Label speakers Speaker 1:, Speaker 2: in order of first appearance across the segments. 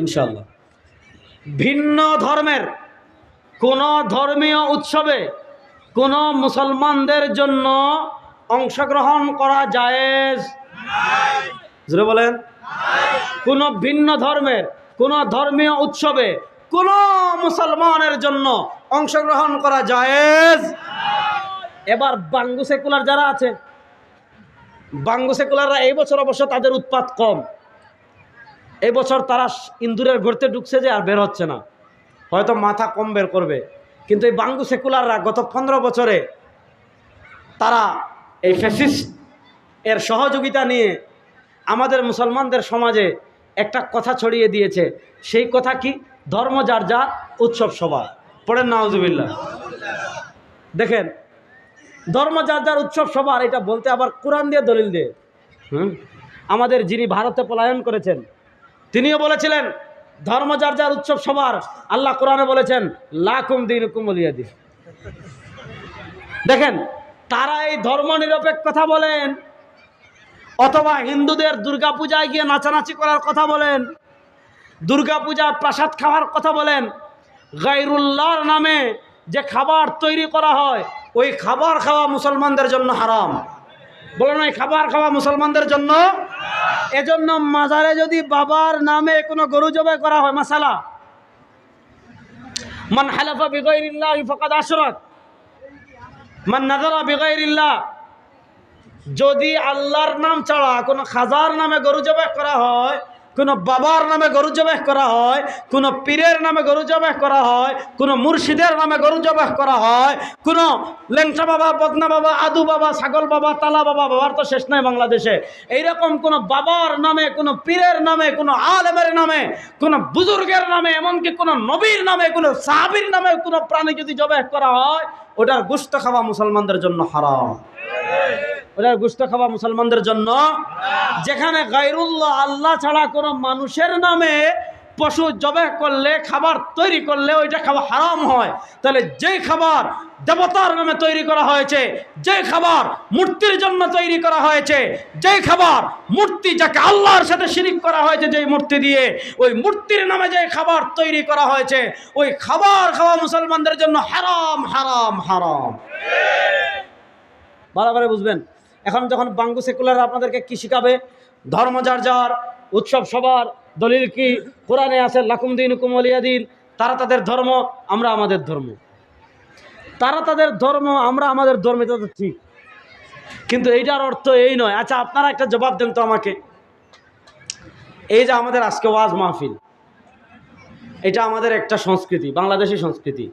Speaker 1: ইনশাল্লাহ ভিন্ন ধর্মের কোন ধর্মীয় উৎসবে কোন মুসলমানদের জন্য অংশগ্রহণ করা জায়েজ? জোরে বলেন। কোন ভিন্ন ধর্মের, কোন ধর্মীয় উৎসবে কোন মুসলমানের জন্য অংশগ্রহণ করা জায়েজ? এবার বাঙ্গু সেকুলার যারা আছে, বাঙ্গু সেকুলাররা এই বছর অবশ্য তাদের উৎপাত কম। এই বছর তারা ইন্দুরের ঘুরতে ঢুকছে যে আর বের হচ্ছে না। হয়তো মাথা কম বের করবে। কিন্তু এই বাঙ্গু সেকুলাররা গত পনেরো বছরে তারা এই ফ্যাসিস্ট এর সহযোগিতা নিয়ে আমাদের মুসলমানদের সমাজে একটা কথা ছড়িয়ে দিয়েছে। সেই কথা কি? ধর্ম যার যা, উৎসব সভা পড়েন নাউজুবিল্লাহ দেখেন, ধর্ম যার যার, উৎসব সবার, এটা বলতে আবার কোরআন দিয়ে দলিল দিয়ে। হুম? আমাদের যিনি ভারতে পলায়ন করেছেন তিনিও বলেছিলেন, ধর্ম যার যার উৎসব সবার, আল্লাহ কোরআনে বলেছেন, লাকুম দিন কুমলিয়া দিন দেখেন, তারা এই ধর্ম নিরপেক্ষ কথা বলেন, অথবা হিন্দুদের দুর্গাপূজায় গিয়ে নাচানাচি করার কথা বলেন, দুর্গাপূজার প্রাসাদ খাওয়ার কথা বলেন গাইরুল্লাহর নামে যে খাবার তৈরি করা হয়, ওই খাবার খাওয়া মুসলমানদের জন্য হারাম। বলেন নাই, খাবার খাওয়া মুসলমানদের জন্য? এজন্য মাজারে যদি বাবার নামে কোনো গরু জবাই করা হয়, মাসালা। মান হালাফা বিগৈরিল্লাহ ফকাদ আশরত মান নাজারা বিগৈরিল্লাহ যদি আল্লাহর নাম ছাড়া কোনো খাজার নামে গরু জবাই করা হয় কোনো বাবার নামে গরু জবাই করা হয়, কোনো পীরের নামে গরু জবাই করা হয়, কোনো মুর্শিদের নামে গরু জবাই করা হয়, কোনো লেংচা বাবা, বদনা বাবা, আদু বাবা, ছাগল বাবা, তালা বাবা বাবার তো শেষ নাই বাংলাদেশে। এইরকম কোনো বাবার নামে, কোনো পীরের নামে, কোনো আলেমের নামে, কোনো বুজুর্গের নামে, এমনকি কোনো নবীর নামে, কোনো সাহাবির নামে কোনো প্রাণী যদি জবাই করা হয়, ওটার গুস্ত খাওয়া মুসলমানদের জন্য হারাম। ওটার গুস্ত খাওয়া মুসলমানদের জন্য। যেখানে গাইরুল্লাহ আল্লাহ ছাড়া কোনো মানুষের নামে পশু জবে করলে, খাবার তৈরি করলে ওইটা খাবার হারাম হয়। তাহলে যেই খাবার দেবতার নামে তৈরি করা হয়েছে যে খাবার মূর্তির জন্য তৈরি করা হয়েছে, যেই খাবার মূর্তি যাকে আল্লাহর সাথে শিরিক করা হয়েছে, যেই মূর্তি দিয়ে ওই মূর্তির নামে যে খাবার তৈরি করা হয়েছে, ওই খাবার খাওয়া মুসলমানদের জন্য হারাম হারাম হারাম। ভালো করে বুঝবেন? এখন যখন বাঙ্গু সেকুলার আপনাদেরকে কি শিখাবে? ধর্ম যার যার, উৎসব সবার, দলিল কি? কোরআনে আছে, লাকুম দিন, তারা তাদের ধর্ম, আমরা আমাদের ধর্ম। তারা তাদের ধর্ম, আমরা আমাদের ধর্ম, এটা তো ঠিক। কিন্তু এইটার অর্থ এই নয়। আচ্ছা আপনারা একটা জবাব দেন তো আমাকে। এই যে আমাদের আজকে ওয়াজ মাহফিল, এটা আমাদের একটা সংস্কৃতি, বাংলাদেশি সংস্কৃতি।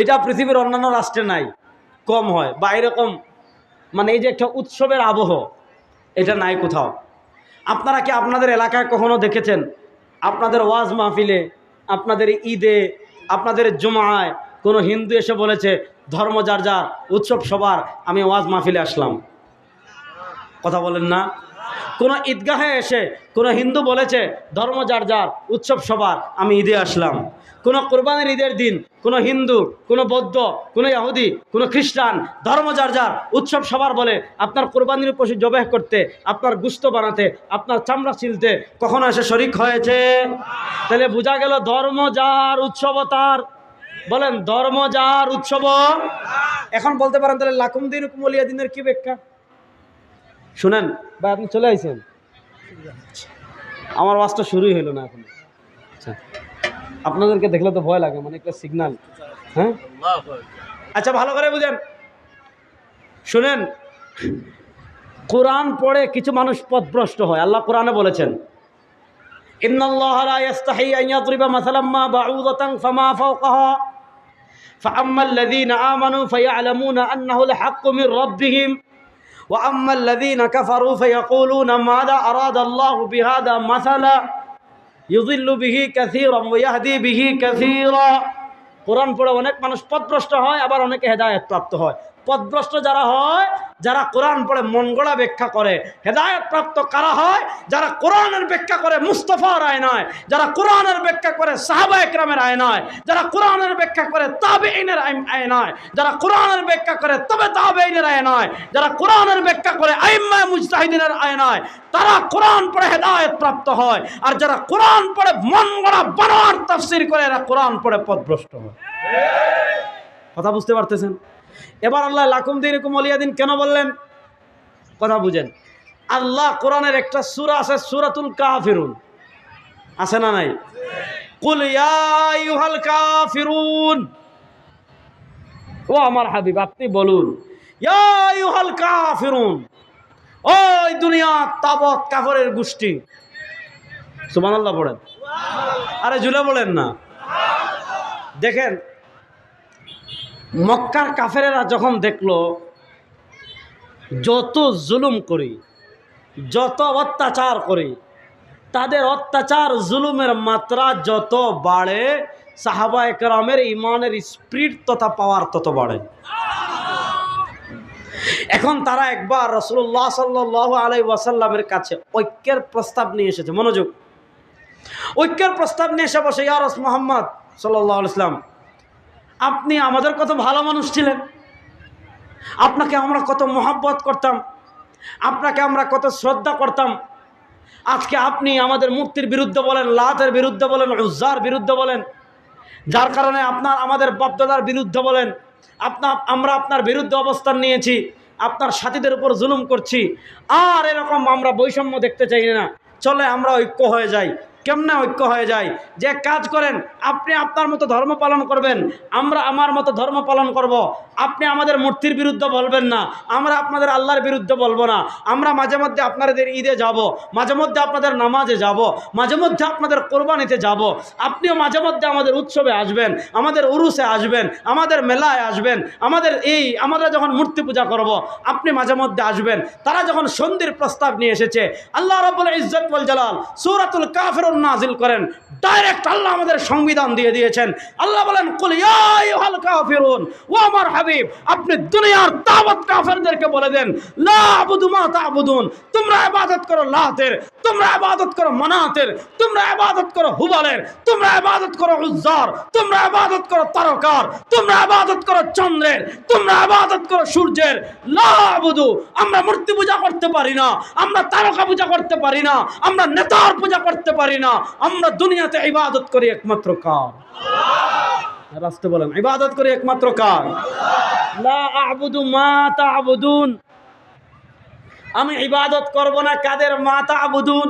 Speaker 1: এটা পৃথিবীর অন্যান্য রাষ্ট্রে নাই, কম হয় বা এরকম মানে এই যে একটা উৎসবের আবহ, এটা নাই কোথাও। আপনারা কি আপনাদের এলাকায় কখনো দেখেছেন? আপনাদের ওয়াজ মাহফিলে, আপনাদের ঈদে, আপনাদের জমায় কোনো হিন্দু এসে বলেছে, ধর্ম যার যার, উৎসব সবার, আমি ওয়াজ মাহফিলে আসলাম। কথা বলেন না। কোনো ঈদগাহে এসে কোনো হিন্দু বলেছে, ধর্ম যার যার, উৎসব সবার, আমি ঈদে আসলাম। কোনো কোরবানির ঈদের দিন কোনো হিন্দু, কোনো বৌদ্ধ, কোনো ইহুদি, কোনো খ্রিস্টান, ধর্ম যার যার, উৎসব সবার বলে আপনার কোরবানির পশু জবাহ করতে, আপনার গুস্ত বানাতে, আপনার চামড়া ছিলতে কখনো এসে শরিক হয়েছে? তাহলে বোঝা গেল ধর্ম যার, উৎসব তার। বলেন, ধর্ম যার, উৎসব এখন বলতে পারেন তাহলে লাকুম দিন কুমলিয়া দিনের কি ব্যাখ্যা? শুনেন বা আপনি চলে আইছেন আমার ওয়াজটা শুরুই হলো না এখন আচ্ছা আপনাদেরকে দেখলে তো ভয় লাগে মানে একটা সিগনাল হ্যাঁ আচ্ছা ভালো করে বুঝেন শুনেন কোরআন পড়ে কিছু মানুষ পথভ্রষ্ট হয় আল্লাহ কোরআনে বলেছেন إن الله لا يستحي أن يضرب مثلا ما بعوضة فما فوقها فأما الذين آمنوا فيعلمون أنه الحق من ربهم وأما الذين كفروا فيقولون ماذا أراد الله بهذا مثلا يضل به كثيرا ويهدي به كثيرا কোরআন পড়ে অনেক মানুষ পথভ্রষ্ট হয় আবার অনেকে হেদায়ত প্রাপ্ত হয় পদভ্রষ্ট যারা হয় যারা কোরআন পড়ে মন গড়া ব্যাখ্যা করে হেদায়ত প্রাপ্ত কারা হয়? যারা কোরআনের ব্যাখ্যা করে মুস্তফার আয় নয়, যারা কোরআনের ব্যাখ্যা করে সাহাবা একরামের আয় নয়, যারা কোরআনের ব্যাখ্যা করে তাবে আইনের আয় নয়, যারা কোরআনের ব্যাখ্যা করে তবে তাবে আইনের আয় নয়, যারা কোরআনের ব্যাখ্যা করে আইম্মায় মুজতাহিদিনের আয় নয়, তারা কোরআন পড়ে হেদায়ত প্রাপ্ত হয়। আর যারা কোরআন পড়ে মন গড়া বানোয়ার তাফসির করে, এরা কোরআন পড়ে পদভ্রষ্ট হয়। কথা বুঝতে পারতেছেন? এবার আল্লাহ লাকুম দিন এরকম অলিয়াদিন কেন বললেন? কথা বুঝেন। আল্লাহ কোরআনের একটা সুরা আছে, সুরাতুল কাফিরুন। আছে না নাই? কুল ইয়া কাফিরুন। ও আমার হাবিব, আপনি বলুন। ইয়া কাফিরুন। ওই দুনিয়া তাবত কাফরের গোষ্ঠী। সুবহানাল্লাহ পড়েন। আরে জুলে বলেন না। দেখেন মক্কার কাফেরেরা যখন দেখল, যত জুলুম করি, যত অত্যাচার করি, তাদের অত্যাচার জুলুমের মাত্রা যত বাড়ে, সাহাবা একরামের ইমানের স্পিড তথা পাওয়ার তত বাড়ে। এখন তারা একবার রসুল্লাহ সাল্লাহ আলাই ওয়াসাল্লামের কাছে ঐক্যের প্রস্তাব নিয়ে এসেছে। মনোযোগ। ঐক্যের প্রস্তাব নিয়ে এসে বসে ইয়ারস মোহাম্মদ সাল্লাহ ইসলাম আপনি আমাদের কত ভালো মানুষ ছিলেন। আপনাকে আমরা কত মহাব্বত করতাম। আপনাকে আমরা কত শ্রদ্ধা করতাম। আজকে আপনি আমাদের মূর্তির বিরুদ্ধে বলেন, লাতের বিরুদ্ধে বলেন, উজ্জার বিরুদ্ধে বলেন, যার কারণে আপনার, আমাদের বাপদাদার বিরুদ্ধে বলেন আপনার আমরা আপনার বিরুদ্ধে অবস্থান নিয়েছি, আপনার সাথীদের উপর জুলুম করছি, আর এরকম আমরা বৈষম্য দেখতে চাই না। চলে আমরা ঐক্য হয়ে যাই। কেমনে ঐক্য হয়ে যায় যে কাজ করেন, আপনি আপনার মতো ধর্ম পালন করবেন, আমরা আমার মতো ধর্ম পালন করব। আপনি আমাদের মূর্তির বিরুদ্ধে বলবেন না আমরা আপনাদের আল্লাহর বিরুদ্ধে বলব না আমরা মাঝে মধ্যে আপনাদের ঈদে যাব। মাঝে মধ্যে আপনাদের নামাজে যাব। মাঝে মধ্যে আপনাদের কোরবানিতে যাব। আপনিও মাঝে মধ্যে আমাদের উৎসবে আসবেন, আমাদের উরুসে আসবেন, আমাদের মেলায় আসবেন, আমাদের এই, আমরা যখন মূর্তি পূজা করব। আপনি মাঝে মধ্যে আসবেন তারা যখন সন্ধির প্রস্তাব নিয়ে এসেছে, আল্লাহ রবুল ইজ্জত বল জালাল সুরাতুল কাফের নাজিল করেন ডাইরেক্ট আল্লাহ আমাদের সংবিধান দিয়ে দিয়েছেন আল্লাহ বলেন কুলিয়াল কাফিরুন ও আমার হাবিব, আপনি দুনিয়ার তাবত কাফেরদেরকে বলে দেন, লা আবুদু মা তাবুদুন তোমরা ইবাদত করো লাতের, তোমরা ইবাদত করো মানাতের, তোমরা ইবাদত করো হুবালের, তোমরা ইবাদত করো উজ্জার, তোমরা ইবাদত করো তারকার, তোমরা ইবাদত করো চন্দ্রের, তোমরা ইবাদত করো সূর্যের। লা আবুদু, আমরা মূর্তি পূজা করতে পারি না, আমরা তারকা পূজা করতে পারি না, আমরা নেতার পূজা করতে পারি না, আমরা দুনিয়াতে ইবাদত করি একমাত্র কার? রাস্তে বলেন, ইবাদত করি একমাত্র কার? আবুদু মা তাবুদুন। আমি ইবাদত করব না, কাদের মা তাবুদুন?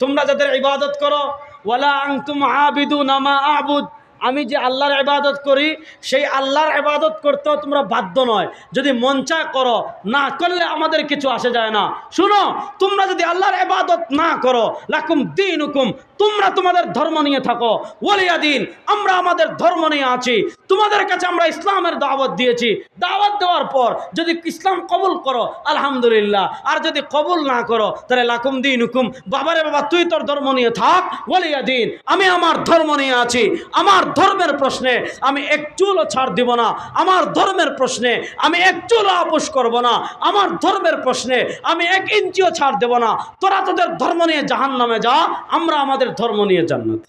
Speaker 1: তোমরা যাদের ইবাদত করো, ওয়ালা আংতুম আবিদুন আমা আবুদ। আমি যে আল্লাহর ইবাদত করি, সেই আল্লাহর ইবাদত করতেও তোমরা বাধ্য নয়। যদি মন চায় করো, না করলে আমাদের কিছু আসে যায় না। শুনো, তোমরা যদি আল্লাহর ইবাদত না করো, লাকুম দিন হুকুম তোমরা তোমাদের ধর্ম নিয়ে থাকো। ওলিয়া দিন, আমরা আমাদের ধর্ম নিয়ে আছি। তোমাদের কাছে আমরা ইসলামের দাওয়াত দিয়েছি। দাওয়াত দেওয়ার পর যদি ইসলাম কবুল করো, আলহামদুলিল্লাহ। আর যদি কবুল না করো, তাহলে লাকুম দিন হুকুম বাবারে বাবা, তুই তোর ধর্ম নিয়ে থাক। ওলিয়া দিন, আমি আমার ধর্ম নিয়ে আছি। আমার ধর্মের প্রশ্নে আমি এক চুলও ছাড় দিব না। আমার ধর্মের প্রশ্নে আমি এক চুলও আপোষ করব না। আমার ধর্মের প্রশ্নে আমি এক ইঞ্চিও ছাড় দেব না। তোরা তোদের ধর্ম নিয়ে জাহান নামে যা, আমরা আমাদের ধর্ম নিয়ে জান্নাত।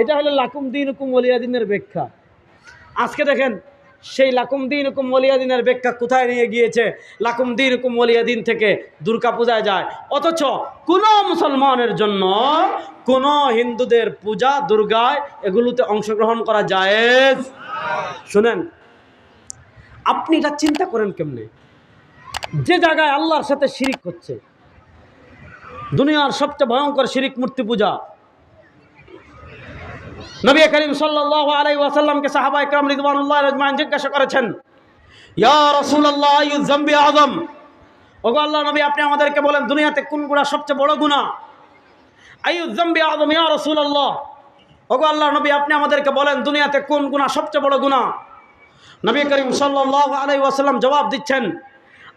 Speaker 1: এটা হলো লাকুম দিন হুকুম ওলিয়াদিনের ব্যাখ্যা। আজকে দেখেন সেই লাকুম দিন হুকুম ওলিয়াদিনের ব্যাখ্যা কোথায় নিয়ে গিয়েছে? লাকুম দিন হুকুম ওলিয়াদিন থেকে দুর্গা পূজায় যায়। অথচ কোনো মুসলমানের জন্য কোনো হিন্দুদের পূজা দুর্গায় এগুলোতে অংশগ্রহণ করা যায় শুনেন, আপনি এটা চিন্তা করেন কেমনে? যে জায়গায় আল্লাহর সাথে শিরিক হচ্ছে দুনিয়ার সবচেয়ে ভয়ঙ্কর শিরিক মূর্তি পূজা নবী করিম সাল্লাহ আলাই ওয়াসাল্লামকে সাহাবা ইকরাম রিদওয়ানুল্লাহ রাজমান জিজ্ঞাসা করেছেন, ইয়া রাসূলুল্লাহ, আইয়ু যামবি আযম? ওগো আল্লাহ নবী, আপনি আমাদেরকে বলেন, দুনিয়াতে কোন গুনাহ সবচেয়ে বড় আইয়ু যামবি আযম, ইয়া রাসূলুল্লাহ। ওগো আল্লাহ নবী, আপনি আমাদেরকে বলেন, দুনিয়াতে কোন গুনাহ সবচেয়ে বড় গুনাহ? নবী করিম সাল্লাহ আলাই ওয়াসাল্লাম জবাব দিচ্ছেন,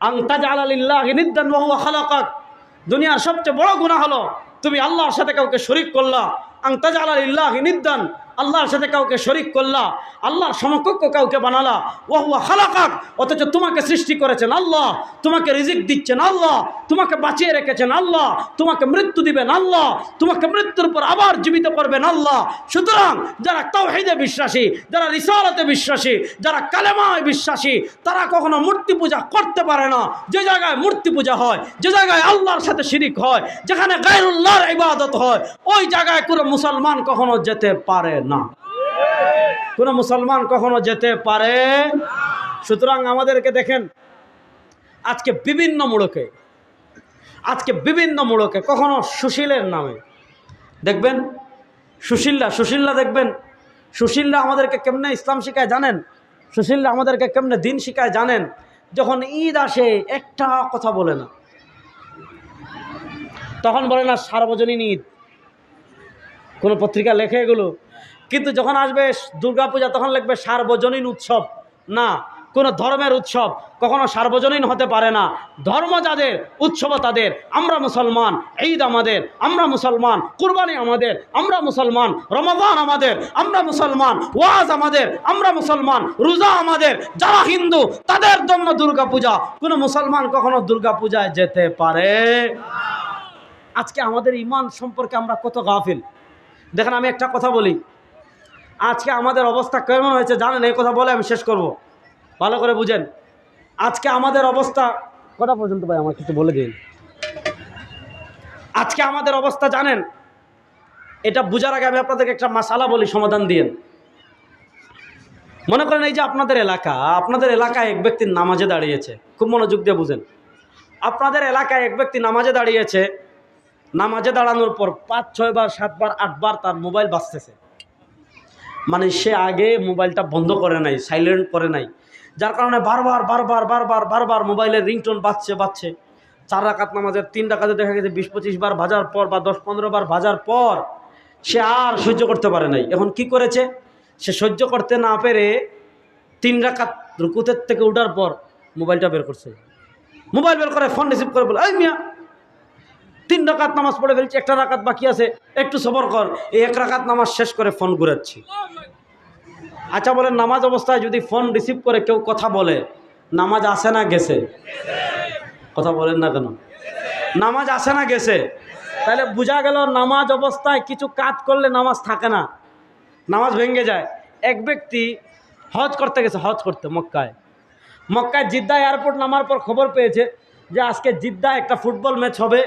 Speaker 1: আন তাজআলা লিল্লাহি নিদ্দান হুয়া খালাকাক। দুনিয়ার সবচেয়ে বড় গুনাহ হলো, তুমি আল্লাহর সাথে কাউকে শরীক করলা। আং তাজআলা নিদান আল্লাহর সাথে কাউকে শরিক করলা, আল্লাহর সমকক্ষ কাউকে বানালা, ওয়াহুয়া খালাকাক, অথচ তোমাকে সৃষ্টি করেছেন আল্লাহ, তোমাকে রিজিক দিচ্ছেন আল্লাহ, তোমাকে বাঁচিয়ে রেখেছেন আল্লাহ, তোমাকে মৃত্যু দিবেন আল্লাহ, তোমাকে মৃত্যুর পর আবার জীবিত করবেন আল্লাহ। সুতরাং যারা তাওহীদে বিশ্বাসী, যারা রিসালাতে বিশ্বাসী, যারা কালেমায় বিশ্বাসী, তারা কখনো মূর্তি পূজা করতে পারে না। যে জায়গায় মূর্তি পূজা হয়, যে জায়গায় আল্লাহর সাথে শিরিক হয়, যেখানে গায়রুল্লাহর ইবাদত হয়, ওই জায়গায় কোনো মুসলমান কখনো যেতে পারে না। কোনো মুসলমান কখনো যেতে পারে? সুতরাং আমাদেরকে দেখেন, আজকে বিভিন্ন মোড়কে, আজকে বিভিন্ন মোড়কে, কখনো সুশীলের নামে। দেখবেন, সুশীলরা সুশীলরা দেখবেন, সুশীলরা আমাদেরকে কেমনে ইসলাম শিখায় জানেন? সুশীলরা আমাদেরকে কেমনে দিন শিখায় জানেন? যখন ঈদ আসে, একটা কথা বলে না। তখন বলে না, সার্বজনীন ঈদ। কোনো পত্রিকা লেখে এগুলো? কিন্তু যখন আসবে দুর্গাপূজা, তখন লিখবে সার্বজনীন উৎসব। না, কোনো ধর্মের উৎসব কখনো সার্বজনীন হতে পারে না। ধর্ম যাদের, উৎসব তাদের। আমরা মুসলমান, ঈদ আমাদের। আমরা মুসলমান, কুরবানি আমাদের। আমরা মুসলমান, রমাদান আমাদের। আমরা মুসলমান, ওয়াজ আমাদের। আমরা মুসলমান, রোজা আমাদের। যারা হিন্দু, তাদের জন্য দুর্গাপূজা। কোনো মুসলমান কখনো দুর্গাপূজায় যেতে পারে? আজকে আমাদের ইমান সম্পর্কে আমরা কত গাফিল। দেখেন আমি একটা কথা বলি। আজকে আমাদের অবস্থা কেমন হয়েছে জানেন? এই কথা বলে আমি শেষ করব। ভালো করে বুঝেন। আজকে আমাদের অবস্থা কটা পর্যন্ত ভাই? আমার কিছু বলে দিন। আজকে আমাদের অবস্থা জানেন? এটা বুঝার আগে আমি আপনাদেরকে একটা মাসালা বলি, সমাধান দিয়েন। মনে করেন এই যে আপনাদের এলাকা, আপনাদের এলাকায় এক ব্যক্তি নামাজে দাঁড়িয়েছে। খুব মনোযোগ দিয়ে বুঝেন। আপনাদের এলাকায় এক ব্যক্তি নামাজে দাঁড়িয়েছে। নামাজে দাঁড়ানোর পর পাঁচ, ছয়বার, সাতবার, আটবার তার মোবাইল বাজতেছে। মানে সে আগে মোবাইলটা বন্ধ করে নাই সাইলেন্ট করে নাই। যার কারণে বারবার বারবার বারবার বারবার মোবাইলের রিংটোন বাজছে বাজছে। চার রাকাত নামাজের তিন রাকাতে দেখা গেছে বিশ পঁচিশ বার ভাজার পর বা দশ পনেরো বার ভাজার পর সে আর সহ্য করতে পারে নাই। এখন কি করেছে? সে সহ্য করতে না পেরে তিন রাকাত রুকুতের থেকে উঠার পর মোবাইলটা বের করছে। মোবাইল বের করে, ফোন রিসিভ করে বলে, এই মিয়া তিন রাকাত নামাজ পড়ে ফেলছি, একটা রাকাত বাকি আছে, একটু সবর কর। এই এক রাকাত নামাজ শেষ করে ফোন ঘুরাচ্ছি। আচ্ছা বলেন, নামাজ অবস্থায় যদি ফোন রিসিভ করে কেউ কথা বলে, নামাজ আসে না গেছে? কথা বলেন না কেন? নামাজ আসে না গেছে? তাহলে বোঝা গেল নামাজ অবস্থায় কিছু কাজ করলে নামাজ থাকে না। নামাজ ভেঙে যায়। এক ব্যক্তি হজ করতে গেছে, হজ করতে মক্কায়। মক্কায় জিদ্দা এয়ারপোর্ট নামার পর খবর পেয়েছে যে আজকে জিদ্দা একটা ফুটবল ম্যাচ হবে।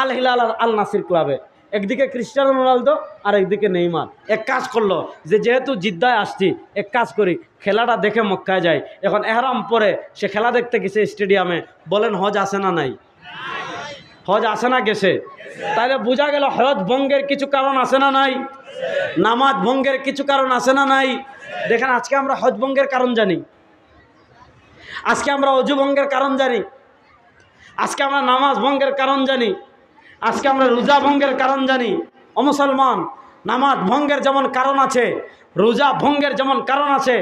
Speaker 1: আল হিলাল আর আল নাসির ক্লাবে। একদিকে ক্রিস্টিয়ানো রোনালদো আর একদিকে নেইমার। এক কাজ করল যে যেহেতু জিদ্দায় আসছি, এক কাজ করি, খেলাটা দেখে মক্কায় যাই। এখন এহরাম পরে সে খেলা দেখতে গেছে স্টেডিয়ামে। বলেন, হজ আসে না নাই? হজ আসে না গেছে? তাহলে বোঝা গেল হজ ভঙ্গের কিছু কারণ আছে না নাই? নামাজ ভঙ্গের কিছু কারণ আছে না নাই? দেখেন, আজকে আমরা হজ ভঙ্গের কারণ জানি। আজকে আমরা অজু ভঙ্গের কারণ জানি। আজকে আমরা নামাজ ভঙ্গের কারণ জানি। আজকে আমরা রোজা ভঙ্গের কারণ জানি। অমুসলমান নামাজ ভঙ্গের যেমন কারণ আছে, রোজা ভঙ্গের যেমন কারণ আছে,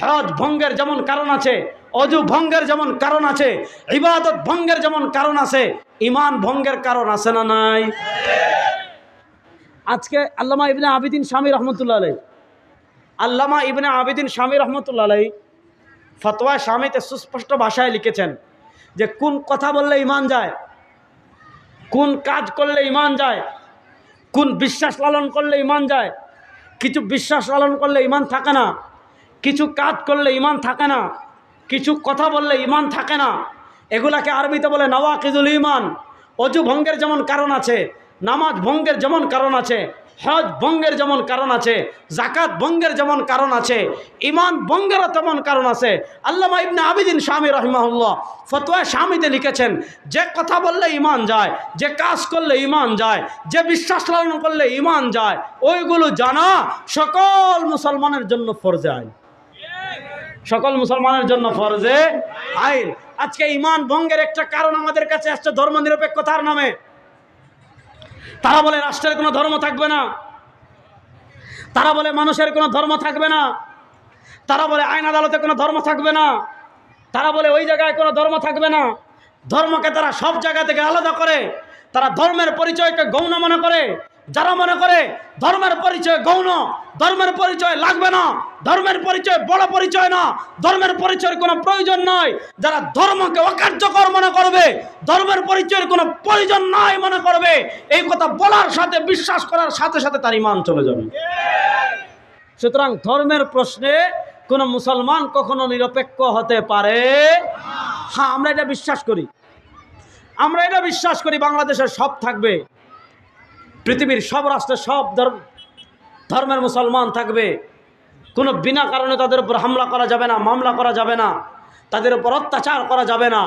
Speaker 1: হজ ভঙ্গের যেমন কারণ আছে, অজু ভঙ্গের যেমন কারণ আছে, ইবাদত ভঙ্গের যেমন কারণ আছে ইমান ভঙ্গের কারণ আছে না নাই? আজকে আল্লামা ইবনে আবিদিন স্বামী রহমতুল্লাহ আলাই আল্লামা ইবনে আবিদিন স্বামী রহমতুল্লাহ আলাই ফতোয়া স্বামীতে সুস্পষ্ট ভাষায় লিখেছেন যে, কোন কথা বললে ইমান যায়? কোন কাজ করলে ইমান যায়? কোন বিশ্বাস লালন করলে ইমান যায়? কিছু বিশ্বাস লালন করলে ইমান থাকে না। কিছু কাজ করলে ইমান থাকে না। কিছু কথা বললে ইমান থাকে না। এগুলাকে আরবিতে বলে নওয়াকিদুল ইমান অজু ভঙ্গের যেমন কারণ আছে, নামাজ ভঙ্গের যেমন কারণ আছে হজ ভঙ্গের যেমন কারণ আছে জাকাত ভঙ্গের যেমন কারণ আছে ইমান ভঙ্গেরও তেমন কারণ আছে। আল্লামা ইবনে আবিদিন স্বামী রহিমাহুল্লাহ ফতোয়া স্বামীতে লিখেছেন, যে কথা বললে ইমান যায়, যে কাজ করলে ইমান যায়, যে বিশ্বাস লালন করলে ইমান যায়, ওইগুলো জানা সকল মুসলমানের জন্য ফরজে আইন। সকল মুসলমানের জন্য ফরজে আইন। আজকে ইমান ভঙ্গের একটা কারণ আমাদের কাছে আসছে ধর্ম নিরপেক্ষতার নামে। তারা বলে রাষ্ট্রের কোনো ধর্ম থাকবে না। তারা বলে মানুষের কোনো ধর্ম থাকবে না। তারা বলে আইন আদালতে কোনো ধর্ম থাকবে না। তারা বলে ওই জায়গায় কোনো ধর্ম থাকবে না। ধর্মকে তারা সব জায়গা থেকে আলাদা করে। তারা ধর্মের পরিচয়কে গৌণ মনে করে। যারা মনে করে ধর্মের পরিচয় গৌণ, ধর্মের পরিচয় লাগবে না, ধর্মের পরিচয় বড় পরিচয় না, ধর্মের পরিচয়ের কোনো প্রয়োজন নয় যারা ধর্মকে অকার্যকর মনে করবে, ধর্মের পরিচয়ের কোনো প্রয়োজন নাই মনে করবে, এই কথা বলার সাথে, বিশ্বাস করার সাথে সাথে তার ইমান চলে যাবে। সুতরাং ধর্মের প্রশ্নে কোনো মুসলমান কখনো নিরপেক্ষ হতে পারে? হ্যাঁ আমরা এটা বিশ্বাস করি। আমরা এটা বিশ্বাস করি, বাংলাদেশের সব থাকবে। পৃথিবীর সব রাষ্ট্রে সব ধর্ম, ধর্মের মুসলমান থাকবে। কোনো বিনা কারণে তাদের উপর হামলা করা যাবে না, মামলা করা যাবে না, তাদের উপর অত্যাচার করা যাবে না।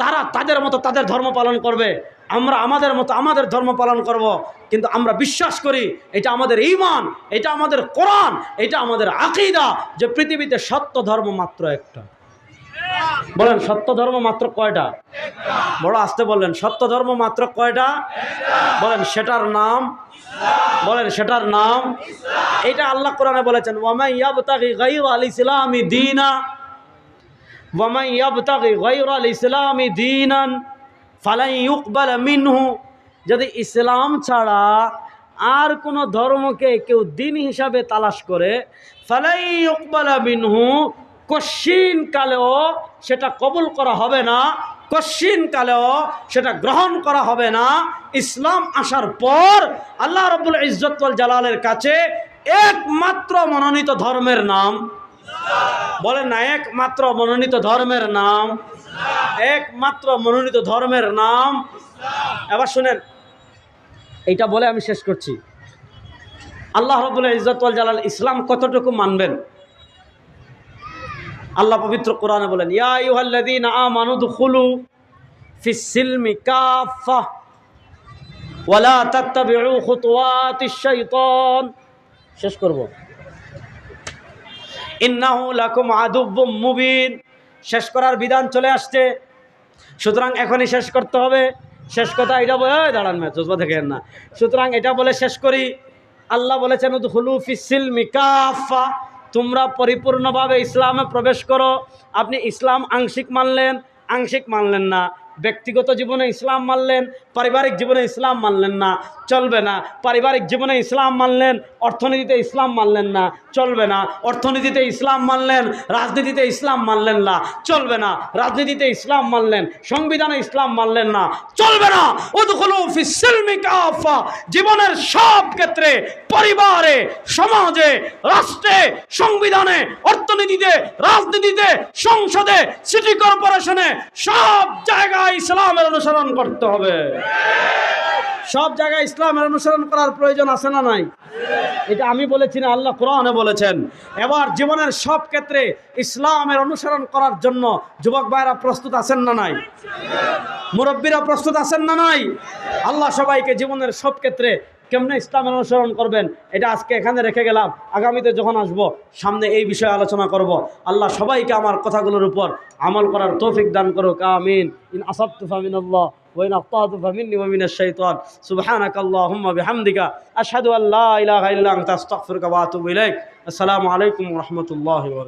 Speaker 1: তারা তাদের মতো তাদের ধর্ম পালন করবে। আমরা আমাদের মতো আমাদের ধর্ম পালন করব। কিন্তু আমরা বিশ্বাস করি, এটা আমাদের ইমান এটা আমাদের কোরআন, এটা আমাদের আকিদা যে পৃথিবীতে সত্য ধর্ম মাত্র একটা। বলেন, সত্য ধর্ম মাত্র কয়টা? বড় আসতে বললেন, সত্য ধর্ম মাত্র কয়টা? বলেন, সেটার নাম? বলেন, সেটার নাম? এটা আল্লাহ কোরআনে বলেছেন ফালাই ইউকবাল যদি ইসলাম ছাড়া আর কোনো ধর্মকে কেউ দিন হিসাবে তালাশ করে, ফালাই ইউকবাল মিনহু কশিন কালেও সেটা কবুল করা হবে না কশিন কালেও সেটা গ্রহণ করা হবে না। ইসলাম আসার পর আল্লাহ রবুল ইজ্জতুল জালালের কাছে একমাত্র মনোনীত ধর্মের নাম। বলেন না, একমাত্র মনোনীত ধর্মের নাম। একমাত্র মনোনীত ধর্মের নাম। এবার শুনেন, এইটা বলে আমি শেষ করছি। আল্লাহ রবুল্লা ইজ্জতুল জালাল ইসলাম কতটুকু মানবেন? আল্লাহ পবিত্র কোরআনে বলেন, ইয়া ইউহাল্লাযীনা আমানু দুখুলু ফিস সিলমি কাফা ওয়ালা তাত্তাবিউ খুতুওয়াতিশ শাইতান। শেষ করব। ইন্নাহু লাকুম আদুব্বুম মুবিন। শেষ করার বিধান চলে আসছে। সুতরাং এখনই শেষ করতে হবে। শেষ কথা এটা বলে, "এই দাঁড়ান ম্যাচ জজবা থেকে না। সুতরাং এটা বলে শেষ করি। আল্লাহ বলেছেন, উদখুলু ফিসিল মিকাফা তোমরা পরিপূর্ণভাবে ইসলামে প্রবেশ করো। আপনি ইসলাম আংশিক মানলেন আংশিক মানলেন না। ব্যক্তিগত জীবনে ইসলাম মানলেন পারিবারিক জীবনে ইসলাম মানলেন না, চলবে না। পারিবারিক জীবনে ইসলাম মানলেন, অর্থনীতিতে ইসলাম মানলেন না, চলবে না। অর্থনীতিতে ইসলাম মানলেন, রাজনীতিতে ইসলাম মানলেন না, চলবে না। রাজনীতিতে ইসলাম মানলেন, সংবিধানে ইসলাম মানলেন না, চলবে না। জীবনের সব ক্ষেত্রে পরিবারে, সমাজে, রাষ্ট্রে, সংবিধানে, অর্থনীতিতে, রাজনীতিতে, সংসদে, সিটি কর্পোরেশনে সব জায়গায় ইসলামের অনুসরণ করতে হবে। সব জায়গায় ইসলামের অনুসরণ করার প্রয়োজন আছে না নাই? এটা আমি বলেছি না, আল্লাহ কোরআনে বলেছেন। এবার জীবনের সব ক্ষেত্রে ইসলামের অনুসরণ করার জন্য যুবক ভাইরা প্রস্তুত আছেন না নাই? মুরব্বীরা প্রস্তুত আছেন না নাই? আল্লাহ সবাইকে জীবনের সব ক্ষেত্রে কেমনে ইসলামের অনুসরণ করবেন, এটা আজকে এখানে রেখে গেলাম। আগামীতে যখন আসব, সামনে এই বিষয়ে আলোচনা করব। আল্লাহ সবাইকে আমার কথাগুলোর উপর আমল করার তৌফিক দান করুক, আমিন। ইন আসাবতু ওয়াইন আফতাত ফামিন্নি ওয়া মিনাশ শাইতান সুবহানাক আল্লাহুম্মা বিহামদিকা আশহাদু আল্লা ইলাহা ইল্লা আনতা আস্তাগফিরুকা ওয়া আতুবু ইলাইক আসসালামু আলাইকুম ওয়া রাহমাতুল্লাহি ওয়া